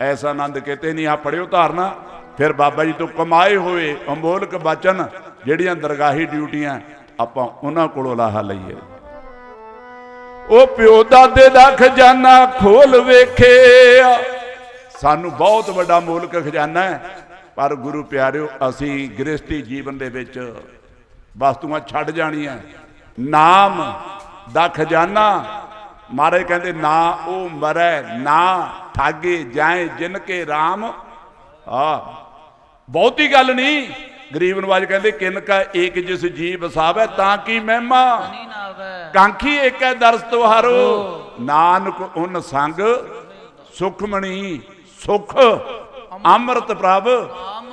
ਐਸਾ ਆਨੰਦ ਕਿਤੇ ਨਹੀਂ ਆ ਪੜਿਓ ਧਾਰਨਾ। ਫਿਰ ਬਾਬਾ ਜੀ ਤੋਂ ਕਮਾਏ ਹੋਏ ਅਮੋਲਕ ਬਚਨ, ਜਿਹੜੀਆਂ ਦਰਗਾਹੀ ਡਿਊਟੀਆਂ ਆਪਾਂ ਉਹਨਾਂ ਕੋਲੋਂ ਲਾਹਾ ਲਈਏ। ਉਹ ਪਿਓ ਦਾਦੇ ਦਾ ਖਜ਼ਾਨਾ ਖੋਲ ਵੇਖੇ ਸਾਨੂੰ ਬਹੁਤ ਵੱਡਾ ਮੂਲਕ ਖਜ਼ਾਨਾ ਹੈ। ਪਰ ਗੁਰੂ ਪਿਆਰਿਓ, ਅਸੀਂ ਗ੍ਰਸਤੀ ਜੀਵਨ ਦੇ ਵਿੱਚ ਵਸਤੂਆਂ ਛੱਡ ਜਾਣੀਆਂ। ਨਾਮ ਦਾ ਖਜ਼ਾਨਾ ਮਾਰੇ ਕਹਿੰਦੇ ਨਾ ਉਹ ਮਰੈ ਨਾ ਠਾਗੇ ਜਾਏ ਜਿਨ ਕੇ RAM ਆ ਬਹੁਤੀ ਗੱਲ ਨਹੀਂ। ਗਰੀਬ ਨਵਾਜ ਕਹਿੰਦੇ ਕਿਨ ਕਾ ਏਕ ਜਿਸ ਜੀ ਵਸਾਵੇ ਤਾਂ ਕੀ ਮਹਿਮਾ। ਕਾਂਖੀ ਏਕੈ ਦਰਸ ਤੁਹਾਰੋ। ਨਾਨਕ ਉਨ ਸੰਗ ਸੁਖਮਣੀ ਸੁਖ। ਅੰਮ੍ਰਿਤ ਪ੍ਰਭ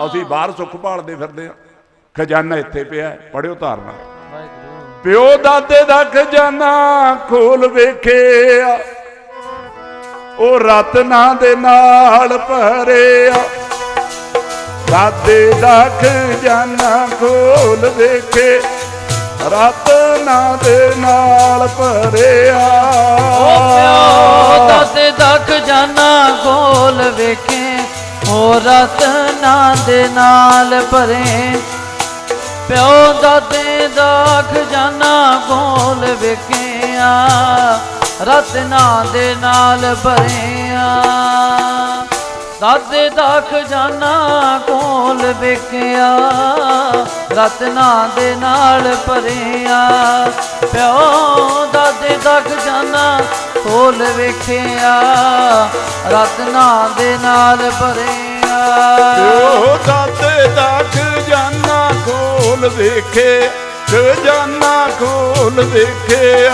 ਅਸੀਂ ਬਾਹਰ ਸੁਖ ਭਾਲਦੇ ਫਿਰਦੇ ਆ ਖਜ਼ਾਨਾ ਇੱਥੇ ਪਿਆ ਹੈ, ਪੜਿਓ ਧਾਰਨਾ। ਪਿਓ ਦਾਦੇ ਦਾ ਖਜ਼ਾਨਾ ਖੋਲ ਵੇਖਿਆ। ਉਹ ਰਤਨਾਂ ਦੇ ਨਾਲ ਭਰਿਆ। ਦਾਦੇ ਦਾ ਖਜ਼ਾਨਾ ਖੋਲ ਵੇਖੇ, ਰਤਨਾਂ ਦੇ ਨਾਲ ਭਰਿਆ। ਓ ਦਾਦੇ ਦਾ ਖਜ਼ਾਨਾ ਖੋਲ ਵੇਖੇ ਹੋ ਰਤਨਾਂ ਦੇ ਨਾਲ ਭਰੇ। ਪਿਓ ਦਾਦੇ ਦਾ ਖਜ਼ਾਨਾ ਕੋਲ ਵੇਖਿਆ, ਰਤਨਾਂ ਦੇ ਨਾਲ ਭਰਿਆ। ਦਾਦੇ ਦਾ ਖਜ਼ਾਨਾ ਕੋਲ ਵੇਖਿਆ, ਰਤਨਾਂ ਦੇ ਨਾਲ ਭਰਿਆ। ਪਿਓ ਦਾਦੇ ਦਾ ਖਜ਼ਾਨਾ ਕੋਲ ਵੇਖਿਆ, ਰਤਨਾਂ ਦੇ ਨਾਲ ਭਰਿਆ। ਉਹ ਦਾਤੇ ਦਾ ਖੋਲ ਵੇਖੇ ਖਜ਼ਾਨਾ ਖੋਲ ਵੇਖਿਆ।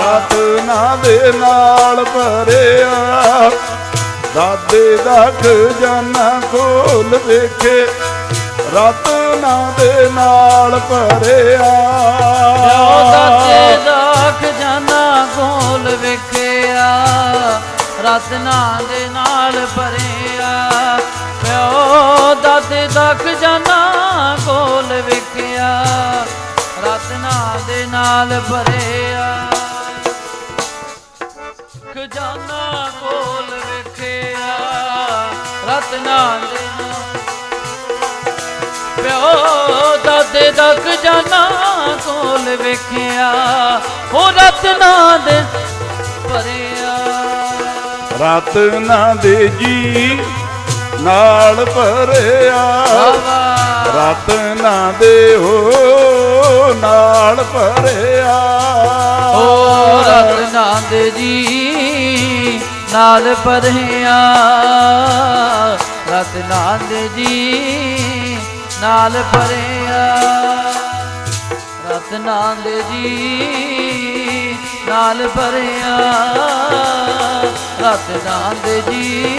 ਰਤਨਾ ਦੇ ਨਾਲ ਭਰਿਆ। ਦਾਦੇ ਦਾ ਖਜ਼ਾਨਾ ਖੋਲ ਵੇਖੇ ਰਤਨਾ ਦੇ ਨਾਲ ਭਰਿਆ। ਪਿਓ ਦਾਦੇ ਦਾ ਖਜ਼ਾਨਾ ਕੋਲ ਵੇਖਿਆ ਰਤਨਾਂ ਦੇ ਨਾਲ ਭਰਿਆ। ਪਿਓ ਦਾਦੇ ਦਾ ਖਜ਼ਾਨਾ ਕੋਲ ਵੇਖਿਆ। ਰਤਨਾਂ ਦੇ ਨਾਲ ਭਰਿਆ। ਖਜ਼ਾਨਾ ਕੋਲ ਵੇਖਿਆ ਰਤਨਾਂ ਦੇ ਨਾਲ। ਪਿਓ ਦਾਦੇ ਦਾ ਖਜ਼ਾਨਾ ਕੋਲ ਵੇਖਿਆ। ਉਹ ਰਤਨਾਂ ਦੇ ਭਰਿਆ। ਰਤਨਾ ਦੇ ਜੀ ਨਾਲ ਭਰਿਆ। ਰਤਨਾ ਦੇ ਹੋ ਨਾਲ ਭਰਿਆ। ਉਹ ਰਤਨਾਂ ਦੇ ਜੀ ਨਾਲ ਭਰਿਆ। ਰਤਨਾਂ ਦੇ ਜੀ ਨਾਲ ਭਰਿਆ। ਰਤਨਾਂ ਦੇ ਜੀ ਨਾਲ ਭਰਿਆ। ਰਤਨਾਂ ਦੇ ਜੀ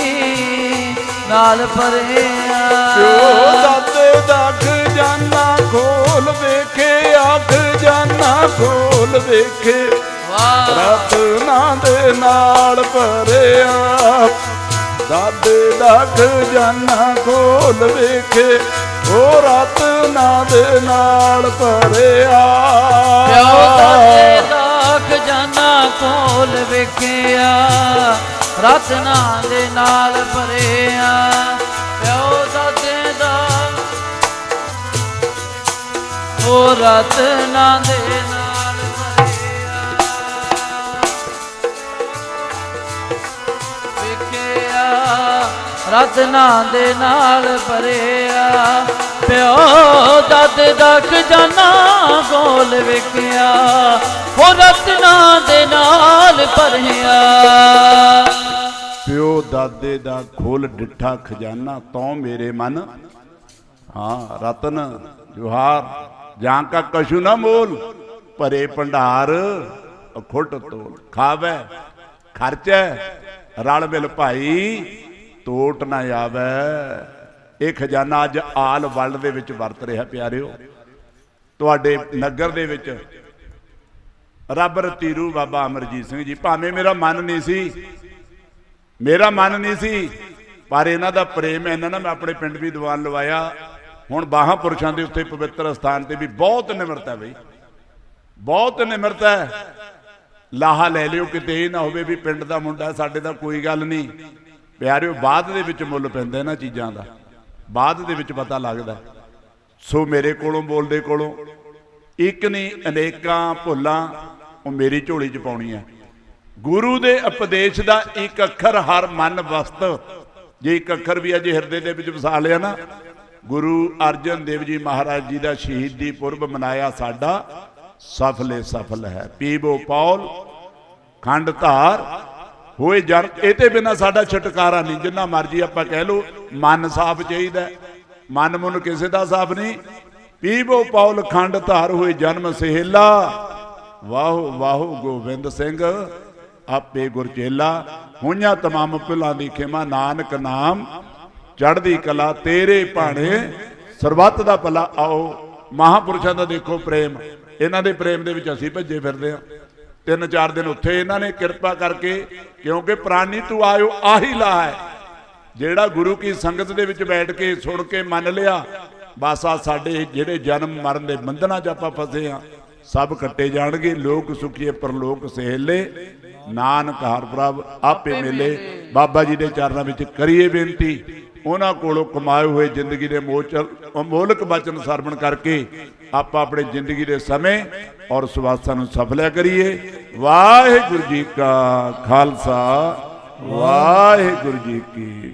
ਨਾਲ ਭਰਿਆ। ਜੋ ਦਾਤੇ ਦਾ ਖਜ਼ਾਨਾ ਖੋਲ ਵੇਖੇ ਅੱਖ ਜਾਨਾ ਖੋਲ ਵੇਖੇ। ਵਾਹ। ਰਤਨਾ ਦੇ ਨਾਲ ਭਰਿਆ। ਦਾਦੇ ਦਾ ਖਜ਼ਾਨਾ ਖੋਲ ਵੇਖੇ ਉਹ ਰਤਨਾ ਦੇ ਨਾਲ ਭਰਿਆ। ਪਿਓ ਦਾਦੇ ਦਾ ਖਜ਼ਾਨਾ ਖੋਲ ਵੇਖਿਆ ਰਤਨਾਂ ਦੇ ਨਾਲ ਭਰਿਆ। ਉਹ ਰਤਨਾਂ ਦੇ ਨਾਲ ਭਰਿਆ ਵੇਖਿਆ ਰਤਨਾਂ ਦੇ ਨਾਲ ਭਰਿਆ ਪਿਓ ਦਾਦੇ ਦਾ ਖਜ਼ਾਨਾ ਕੋਲ ਵੇਖਿਆ ਉਹ ਰਤਨਾਂ ਦੇ ਨਾਲ ਭਰਿਆ। ਪਿਓ ਦਾਦੇ ਦਾ ਖੋਲ ਡਿੱਠਾ ਖਜ਼ਾਨਾ ਤੂੰ ਮੇਰੇ ਮਨ। ਹਾਂ, ਰਤਨ ਜੁਹਾਰ ਜਾਂ ਕਾ ਕਸ਼ੂ ਨਾ ਮੋਲ, ਭਰੇ ਭੰਡਾਰ, ਖੁੱਟ ਤੋਲ, ਖਾਵੇ, ਖਰਚੈ, ਰਲ ਮਿਲ ਭਾਈ ਟੋਟ ਨਾ ਆਵੇ। ਇਹ ਖਜ਼ਾਨਾ ਅੱਜ ਆਲ ਵਰਲਡ ਦੇ ਵਿੱਚ ਵਰਤ ਰਿਹਾ ਪਿਆਰਿਓ। ਤੁਹਾਡੇ ਨਗਰ ਦੇ ਵਿੱਚ ਰੱਬ ਰਤੀਰੂ ਬਾਬਾ ਅਮਰਜੀਤ ਸਿੰਘ ਜੀ, ਭਾਵੇਂ ਮੇਰਾ ਮਨ ਨਹੀਂ ਸੀ, ਮੇਰਾ ਮਨ ਨਹੀਂ ਸੀ, ਪਰ ਇਹਨਾਂ ਦਾ ਪ੍ਰੇਮ ਇਹਨਾਂ ਨਾਲ ਮੈਂ ਆਪਣੇ ਪਿੰਡ ਵੀ ਦੀਵਾਨ ਲਵਾਇਆ। ਹੁਣ ਬਾਹਾਂ ਪੁਰਸ਼ਾਂ ਦੇ ਉੱਤੇ ਪਵਿੱਤਰ ਸਥਾਨ ਤੇ ਵੀ ਬਹੁਤ ਨਿਮਰਤਾ ਬਈ। ਬਹੁਤ ਨਿਮਰਤਾ ਹੈ। ਲਾਹਾ ਲੈ ਲਿਓ, ਕਿਤੇ ਇਹ ਨਾ ਹੋਵੇ ਵੀ ਪਿੰਡ ਦਾ ਮੁੰਡਾ ਸਾਡੇ ਦਾ ਕੋਈ ਗੱਲ ਨਹੀਂ। ਪਿਆਰਿਓ, ਬਾਅਦ ਦੇ ਵਿੱਚ ਮੁੱਲ ਪੈਂਦਾ ਇਹਨਾਂ ਚੀਜ਼ਾਂ ਦਾ। ਬਾਅਦ ਦੇ ਵਿੱਚ ਪਤਾ ਲੱਗਦਾ। ਸੋ ਮੇਰੇ ਕੋਲੋਂ ਬੋਲਦੇ ਕੋਲੋਂ, ਇੱਕ ਨਹੀਂ, ਅਨੇਕਾਂ ਭੁੱਲਾਂ ਉਹ ਮੇਰੀ ਝੋਲੀ 'ਚ ਪਾਉਣੀ ਹੈ ਗੁਰੂ ਦੇ ਉਪਦੇਸ਼ ਦਾ ਇੱਕ ਅੱਖਰ ਹਰ ਮਨ ਵਸਤ। ਜੇ ਇੱਕ ਅੱਖਰ ਵੀ ਅਜੇ ਹਿਰਦੇ ਦੇ ਵਿੱਚ ਵਸਾ ਲਿਆ ਨਾ ਗੁਰੂ ਅਰਜਨ ਦੇਵ ਜੀ ਮਹਾਰਾਜ ਜੀ ਦਾ ਸ਼ਹੀਦੀ ਪੁਰਬ ਮਨਾਇਆ ਸਾਡਾ, ਸਫਲੇ ਸਫਲ ਹੈ। ਪੀਬੋ ਪੌਲ, ਖੰਡ ਧਾਰ, ਹੋਏ ਜਨ ਇਹ ਤੇ ਬਿਨਾ ਸਾਡਾ ਛੁਟਕਾਰਾ ਨਹੀਂ, ਜਿੰਨਾ ਮਰਜ਼ੀ ਆਪਾਂ ਕਹਿ ਲੋ ਮਨ ਸਾਫ਼ ਚਾਹੀਦਾ ਹੈ। ਮਨ ਮੁਨ ਕਿਸੇ ਦਾ ਸਾਫ਼ ਨਹੀਂ। ਪੀਬੋ ਪੌਲ, ਖੰਡ ਧਾਰ, ਹੋਏ ਜਨਮ ਸਹੇਲਾ। ਵਾਹ, ਵਾਹੋ, ਗੋਬਿੰਦ ਸਿੰਘ, ਆਪੇ ਗੁਰਚੇਲਾ ਹੋਈਆਂ ਤਮਾਮ ਭੁੱਲਾਂ ਦੀ ਖਿਮਾ, ਨਾਨਕ ਨਾਮ। ਚੜ੍ਹਦੀ ਕਲਾ ਤੇਰੇ ਭਾਣੇ। ਸਰਬੱਤ ਦਾ ਭਲਾ ਆਓ। ਮਹਾਪੁਰਸ਼ਾਂ ਦਾ ਦੇਖੋ ਪ੍ਰੇਮ। ਇਹਨਾਂ ਦੇ ਪ੍ਰੇਮ ਦੇ ਵਿੱਚ ਅਸੀਂ ਭੱਜੇ ਫਿਰਦੇ ਹਾਂ। ਤਿੰਨ ਚਾਰ ਦਿਨ ਉੱਥੇ ਇਹਨਾਂ ਨੇ ਕਿਰਪਾ ਕਰਕੇ ਕਿਉਂਕਿ ਪ੍ਰਾਨੀ ਤੂੰ ਆਇਓ ਆਹੀ ਲਾ ਹੈ। ਜਿਹੜਾ ਗੁਰੂ ਕੀ ਸੰਗਤ ਦੇ ਵਿੱਚ ਬੈਠ ਕੇ ਸੁਣ ਕੇ ਮੰਨ ਲਿਆ ਬਸ ਆ ਸਾਡੇ ਜਿਹੜੇ ਜਨਮ ਮਰਨ ਦੇ ਬੰਧਨਾਂ 'ਚ ਆਪਾਂ ਫਸੇ ਆ ਸਭ ਕੱਟੇ ਜਾਣਗੇ ਲੋਕ ਸੁਖੀਏ ਪਰਲੋਕ ਸਹੇਲੇ। ਨਾਨਕ ਹਰ ਪ੍ਰਭ ਆਪੇ ਮਿਲੇ। ਬਾਬਾ ਜੀ ਦੇ ਚਰਨਾਂ ਵਿੱਚ ਕਰੀਏ ਬੇਨਤੀ। ਉਹਨਾਂ ਕੋਲੋਂ ਕਮਾਏ ਹੋਏ ਜ਼ਿੰਦਗੀ ਦੇ ਮੋਚਲ ਅਮੋਲਕ ਬਚਨ ਸਰਵਣ ਕਰਕੇ ਆਪਾਂ ਆਪਣੇ ਜ਼ਿੰਦਗੀ ਦੇ ਸਮੇਂ ਔਰ ਸੁਵਾਸਾਂ ਨੂੰ ਸਫਲਿਆ ਕਰੀਏ। ਵਾਹਿਗੁਰੂ ਜੀ ਕਾ ਖਾਲਸਾ। ਵਾਹਿਗੁਰੂ ਜੀ ਕੀ